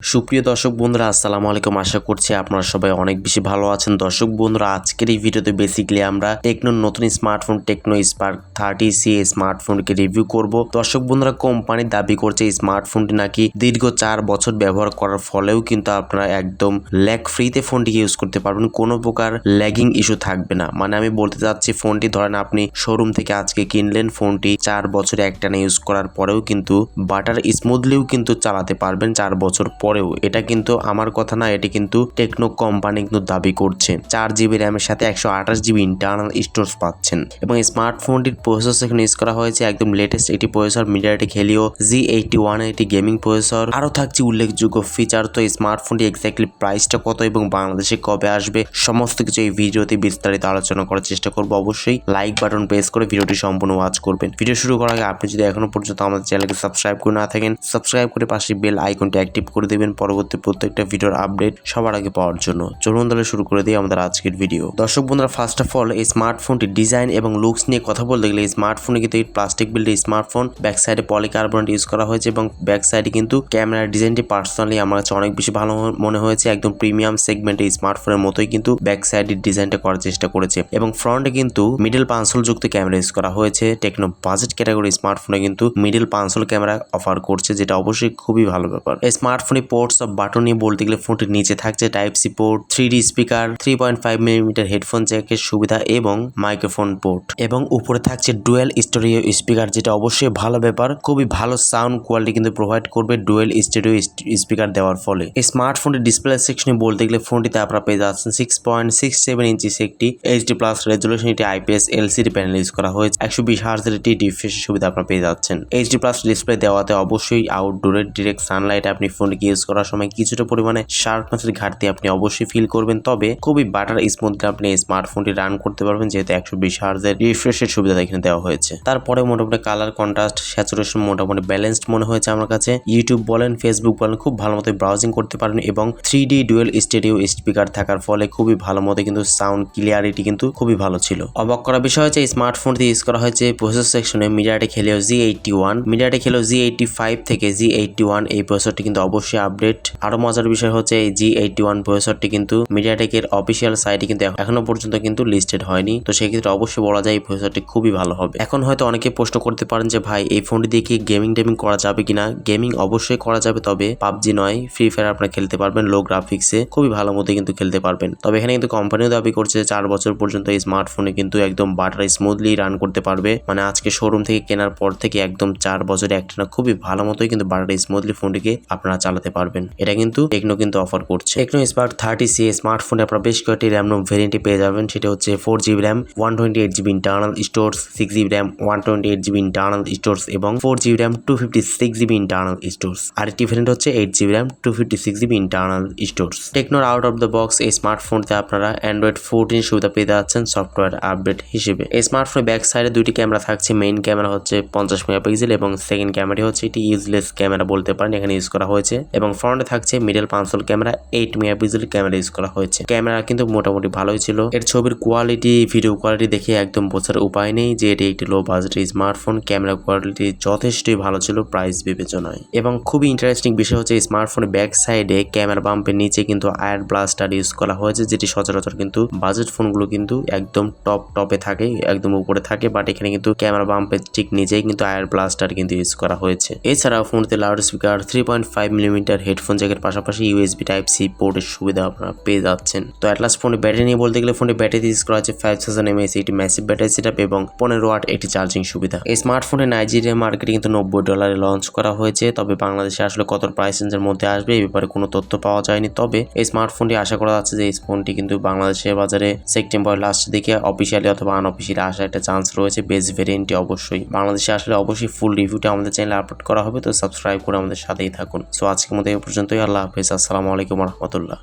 সুপ্রিয় দর্শক বন্ধুরা, আসসালামু আলাইকুম। আশা করছি আপনারা সবাই অনেক বেশি ভালো আছেন। দর্শক বন্ধুরা, আজকের এই ভিডিওতে বেসিক্যালি আমরা টেকনোর নতুন smartphone Tecno Spark thirty C স্মার্টফোনকে review করব। দর্শক বন্ধুরা কোম্পানি দাবি করছে এই স্মার্টফোনটি নাকি দীর্ঘ চার বছর ব্যবহার করার ফলেও কিন্তু আপনারা একদম ল্যাগ ফ্রিতে ফোনটিকে ইউজ করতে পারবেন। কোনো প্রকার ল্যাগিং ইস্যু থাকবে না। মানে আমি বলতে চাচ্ছি ফোনটি ধরেন আপনি শোরুম থেকে আজকে কিনলেন ফোনটি চার বছর একটানা ইউজ করার পরেও কিন্তু বাটার স্মুথলিও কিন্তু চালাতে পারবেন। চার বছর পরেও, এটা কিন্তু আমার কথা না, এটি কিন্তু টেকনো কোম্পানি কিন্তু দাবি করছে। চার জিবি র্যামের সাথে একশো আঠাশ জিবি ইন্টারনাল স্টোরেজ পাচ্ছেন। এবং স্মার্টফোনটির প্রসেসর এখানে ইউজ করা হয়েছে একদম লেটেস্ট একটি processor MediaTek Helio G eighty one একটি গেমিং প্রসেসর আরও থাকছে উল্লেখযোগ্য ফিচার তো স্মার্টফোনটি এক্স্যাক্টলি প্রাইসটা কত এবং বাংলাদেশে কবে আসবে, সমস্ত কিছু এই ভিডিওতে বিস্তারিত আলোচনা করার চেষ্টা করব। অবশ্যই লাইক বাটন প্রেস করে ভিডিওটি সম্পূর্ণ ওয়াচ করবেন। ভিডিও শুরু করার আগে আপনি যদি এখনও পর্যন্ত আমাদের চ্যানেলকে সাবস্ক্রাইব করে না থাকেন সাবস্ক্রাইব করে পাশে বেল আইকনটি অ্যাক্টিভ করে দেবেন। পরবর্তী প্রত্যেকটা ভিডিওর আপডেট সবার আগে পাওয়ার জন্য। চলুন তাহলে শুরু করে দিই আমাদের আজকের ভিডিও দর্শক বন্ধুরা ফার্স্ট অফ অল এই স্মার্টফোনটির ডিজাইন এবং লুকস নিয়ে কথা বলতে গেলে এই স্মার্টফোনে কিন্তু প্লাস্টিক বিল্ড স্মার্টফোন ব্যাক সাইডে পলিকার্বনেট ইউজ করা হয়েছে এবং ব্যাক সাইডে কিন্তু ক্যামেরার ডিজাইনটি পার্সোনালি আমার কাছে অনেক বেশি ভালো মনে হয়েছে। একদম প্রিমিয়াম সেগমেন্টে স্মার্টফোনের মতোই কিন্তু ব্যাক সাইডের ডিজাইনটা করার চেষ্টা করেছে এবং ফ্রন্টে কিন্তু মিডল পাঁচশোল যুক্ত ক্যামেরা ইউজ করা হয়েছে। টেকনো বাজেট ক্যাটাগরি স্মার্টফোনে কিন্তু মিডল পাঁচশোল ক্যামেরা অফার করছে, যেটা অবশ্যই খুবই ভালো ব্যাপার। এই স্মার্টফোনে পোর্টস অফ বাটন নিয়ে বলতে গেলে ফোনটির নিচে থাকছে। Type C port three D speaker three point five millimetre headphone জ্যাকের সুবিধা এবং মাইক্রোফোন পোর্ট এবং উপরে থাকছে ডুয়েল স্টোরিও স্পিকার যেটা অবশ্যই ভালো ব্যাপার। খুবই ভালো সাউন্ড কোয়ালিটি কিন্তু প্রোভাইড করবে ডুয়েল স্টোরিও স্পিকার দেওয়ার ফলে। এই স্মার্টফোনটির ডিসপ্লে সেকশনে বলতে গেলে ফোনটিতে আপনারা পেয়ে যাচ্ছেন six point six seven inches একটি এইচডি প্লাস রেজলিউশন একটি আইপিএস এলসিডি প্যানেল ইউজ করা হয়েছে। একশো বিশ হার্জের একটি ডিফ্রেশ সুবিধা আপনারা পেয়ে যাচ্ছেন। এইচডি প্লাস ডিসপ্লে দেওয়াতে অবশ্যই আউটডোরের ডিরেক্ট সানলাইট আপনি ফোনটিকে ইউজ করার সময় কিছুটা পরিমাণে শার্পনেসের ঘাটতি আপনি অবশ্যই ফিল করবেন। তবে খুবই বাটার স্মুথলি আপনি এই স্মার্টফোনটি রান করতে পারবেন, যেহেতু একশো বিশ হার্জের রিফ্রেশের সুবিধা এখানে দেওয়া হয়েছে। তারপরে মোটামুটি কালার কন্ট্রাস্ট স্যাচুরেশন মোটামুটি ব্যালেন্সড মনে হয়েছে আমার কাছে। ইউটিউব বলেন ফেসবুক বলেন, খুব ভালো মতো ব্রাউজিং করতে পারেন এবং three D dual stereo speaker থাকার ফলে খুবই ভালো মতো কিন্তু সাউন্ড ক্লিয়ারিটি কিন্তু খুবই ভালো ছিল। অবাক করার বিষয় হচ্ছে এই স্মার্টফোনটি ইউজ করা হয়েছে প্রসেসর সেকশনে মিডিয়াটেক খেলেও জি এইটটি ওয়ান মিডিয়াটেক খেলেও জি এইটটি ফাইভ থেকে জি এইটটি ওয়ান এই প্রসেসরটি কিন্তু অবশ্যই আপডেট। আরও মজার বিষয় হচ্ছে এই জি এইটটি ওয়ান প্রসেসরটি কিন্তু মিডিয়াটেকের অফিসিয়াল সাইটে কিন্তু এখনও পর্যন্ত কিন্তু লিস্টেড হয়নি। তো সেক্ষেত্রে অবশ্যই বলা যায় এই প্রসেসরটি খুবই ভালো হবে। এখন হয়তো অনেকে প্রশ্ন করতে পারেন যে, ভাই, এই ফোনটি দিয়ে কি গেমিং টেমিং করা যাবে কিনা? গেমিং অবশ্যই করা যাবে, তবে পাবজি নয় ফ্রি ফায়ার আপনারা খেলতে পারবেন লো গ্রাফিক্সে খুবই ভালো মতো কিন্তু খেলতে পারবেন। তবে এখানে কিন্তু কোম্পানিও দাবি করছে চার বছর পর্যন্ত এই স্মার্টফোনে কিন্তু একদম বাটার স্মুথলি রান করতে পারবে। মানে আজকে শোরুম থেকে কেনার পর থেকে একদম চার বছরে একটা খুবই ভালো মতোই কিন্তু বাটার স্মুথলি ফোনটিকে আপনারা চালাতে পারবেন। এটা কিন্তু টেকনো কিন্তু অফার করছে। টেকনো স্মার্ট থার্টি সি স্মার্টফোনে আপনারা বেশ কয়েকটি র্যাম রোম ভেরিয়েন্টে পেয়ে যাবেন। সেটা হচ্ছে four GB RAM one twenty eight GB internal storage six GB RAM one twenty eight GB internal storage এবং four GB RAM two fifty six GB internal storage আরেকটি ভেরিয়েন্ট হচ্ছে eight GB RAM two fifty six GB internal storage টেকনোর out of the box এই স্মার্টফোনতে আপনারা Android fourteen সুবিধা পেয়ে যাচ্ছেন software update হিসেবে। এই স্মার্টফোনের ব্যাক সাইডে দুটি ক্যামেরা থাকছে। মেইন ক্যামেরা হচ্ছে পঞ্চাশ মেগাপিক্সেল এবং সেকেন্ড ক্যামেরাটি হচ্ছে এটি ইউজলেস ক্যামেরা বলতে পারেন, এখানে ইউজ করা হয়েছে। এবং ফ্রন্টে থাকছে মিডল পাঁচশোল camera eight megapixel camera use করা হয়েছে। ক্যামেরা কিন্তু মোটামুটি ভালোই ছিল। এর ছবির কোয়ালিটি ভিডিও কোয়ালিটি দেখে একদম বোঝার উপায় নেই যে এটি একটি লো বাজেটের স্মার্টফোন ক্যামেরা কোয়ালিটি যথেষ্টই ভালো ছিল প্রাইস বিবেচনায়। এবং খুবই ইন্টারেস্টিং বিষয় হচ্ছে স্মার্টফোনের ব্যাক সাইডে ক্যামেরা বাম্পের নিচে কিন্তু আয়ার ব্লাস্টার ইউজ করা হয়েছে, যেটি সচরাচর কিন্তু বাজেট ফোনগুলো কিন্তু একদম টপ টপে থাকে, একদম উপরে থাকে বাট এখানে কিন্তু ক্যামেরা বাম্পের ঠিক নিচেই কিন্তু আয়ার ব্লাস্টার কিন্তু ইউজ করা হয়েছে। এছাড়াও ফোনতে loud speaker three point five millimetre headphone জ্যাকের পাশাপাশি ইউএসবি টাইপ সি পোর্টের সুবিধা আপনারা পেয়ে যাচ্ছেন। তো অ্যাটলাস ফোনে ব্যাটারি নিয়ে বলতে গেলে ফোনে ব্যাটারি ইউজ করা হচ্ছে ফাইভ থাউজেন্ড এমএস একটি ম্যাসিভ ব্যাটারি সেট এবং পনেরো ওয়াট একটি চার্জিং সুবিধা। এই স্মার্টফোনে নাইজেরিয়া মার্কেটে কিন্তু নব্বই ডলারে লঞ্চ করা হয়েছে, তবে বাংলাদেশে আসলে কত প্রাইস রেঞ্জের মধ্যে আসবে এই ব্যাপারে কোনো তথ্য পাওয়া যায়নি। তবে এই স্মার্টফোনটি আশা করা যাচ্ছে যে এই ফোনটি কিন্তু বাংলাদেশের বাজারে সেপ্টেম্বর লাস্ট দিকে অফিসিয়ালি অথবা আনঅফিসিয়ালি আসার একটা চান্স রয়েছে বেস ভেরিয়েন্টটি অবশ্যই। বাংলাদেশে আসলে অবশ্যই ফুল রিভিউটা আমাদের চ্যানেলে আপলোড করা হবে, তো সাবস্ক্রাইব করে আমাদের সাথেই থাকুন। সো আজকের মতো এ পর্যন্তই। আল্লাহ হাফিজ। আসসালামু আলাইকুম রহমতুল্লাহ।